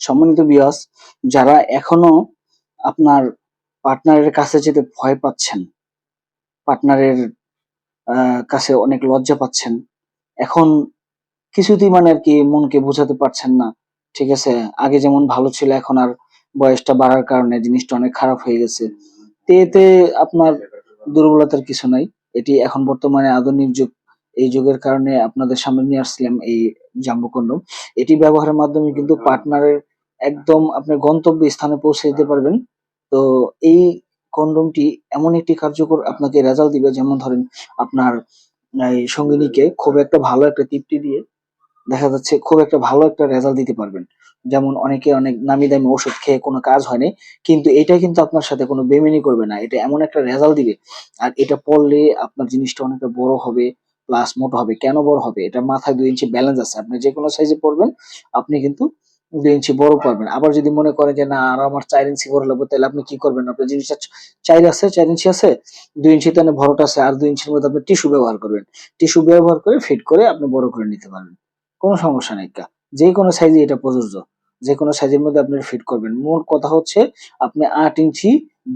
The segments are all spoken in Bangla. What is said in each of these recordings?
সম্মানিত বিয়াস যারা এখনও আপনার পার্টনারের কাছে যেতে ভয় পাচ্ছেন পার্টনারের কাছে অনেক লজ্জা পাচ্ছেন, এখন কিছুতেই মানে আর কি মনকে বোঝাতে পারছেন না। ঠিক আছে, আগে যেমন ভালো ছিল, এখন আর বয়সটা বাড়ার কারণে জিনিসটা অনেক খারাপ হয়ে গেছে। এতে আপনার দুর্বলতার কিছু নাই। এটি এখন বর্তমানে আধুনিক যুগ। এই যুগের কারণে আপনাদের সামনে নিয়ে আসছিলাম এই জাম্বু কন্ডম এটি ব্যবহারের মাধ্যমে কিন্তু পার্টনারের একদম আপনার গন্তব্য স্থানে পৌঁছে দিতে পারবেন। তো এই কন্ডমটি এমন একটি কার্যকর আপনাকে রেজাল্ট দিবে, যেমন ধরেন আপনার, এই সঙ্গিনীকে খুব একটা ভালো একটা তৃপ্তি দিয়ে দেখা যাচ্ছে খুব একটা ভালো একটা রেজাল্ট দিতে পারবেন। যেমন অনেকে অনেক নামি দামি ওষুধ খেয়ে কোনো কাজ হয়নি কিন্তু এটা কিন্তু আপনার সাথে কোনো বেমেনি করবে না। এটা এমন একটা রেজাল্ট দিবে। আর এটা পড়লে আপনার জিনিসটা অনেকটা বড় হবে। প্লাস মোটা হবে। কেন বড় হবে? এটা মাথায় দুই ইঞ্চি ব্যালেন্স আছে। আপনি যে কোনো সাইজে পড়বেন, আপনি কিন্তু দুই ইঞ্চি বড় পারবেন আবার যদি মনে করেন যে, না, আর আমার চার ইঞ্চি বড় লাগবে, তাহলে আপনি কি করবেন? আপনার জিনিসটা চার আছে, চার ইঞ্চি আছে? দুই ইঞ্চি তাহলে ভরট আছে। আর দুই ইঞ্চির মধ্যে আপনি টিস্যু ব্যবহার করবেন। টিস্যু ব্যবহার করে ফিট করে আপনি বড় করে নিতে পারবেন। কোনো সমস্যা নেই যে কোনো সাইজে এটা প্রযোজ্য। যে কোনো সাইজের মধ্যে আপনি ফিট করবেন। মোট কথা হচ্ছে, আপনি আট ইঞ্চি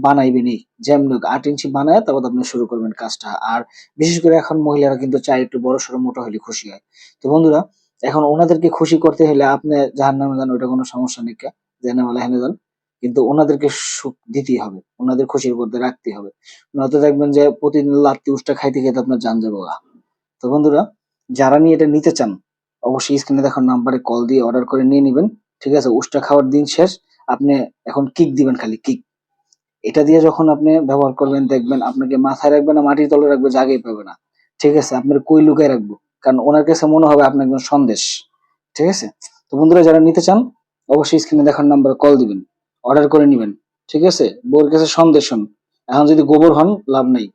বানাইবেনই যেমন আট ইঞ্চি বানায় তারপর আপনি শুরু করবেন কাজটা। আর বিশেষ করে এখন মহিলারা কিন্তু চায় একটু বড় সড়ো মোটা হলে খুশি হয়। তো বন্ধুরা, এখন ওনাদেরকে খুশি করতে হলে আপনি যার নামে যান ওটা কোনো সমস্যা নেই জানে বলে হেনে যান কিন্তু ওনাদেরকে সুখ দিতেই হবে। ওনাদের খুশির মধ্যে রাখতে হবে। নয়তো দেখবেন যে প্রতিদিন লাত্তি উষ্টা খাইতে খেতে আপনার যান যাবে। তো বন্ধুরা, যারা নিয়ে এটা নিতে চান, অবশ্যই স্ক্রিনে দেখার নাম্বারে কল দিয়ে অর্ডার করে নিয়ে নেবেন। ঠিক আছে, উষ্টা খাওয়ার দিন শেষ, আপনি এখন কিক দিবেন খালি কিক এটা দিয়ে যখন আপনি ব্যবহার করবেন, দেখবেন আপনাকে মাথায় রাখবে না, মাটির তলে রাখবে জায়গায় পাবে না। ঠিক আছে, আপনার কই লুকায় রাখব, কারণ ওনার কাছে মনে হবে আপনি একজন সন্দেশ। ঠিক আছে? তো বন্ধুরা, যারা নিতে চান, অবশ্যই স্ক্রিনে দেখার নাম্বারে কল দিবেন অর্ডার করে নেবেন। ঠিক আছে? বউর কাছে সন্দেশ হন, এখন যদি গোবর হন, লাভ নাই।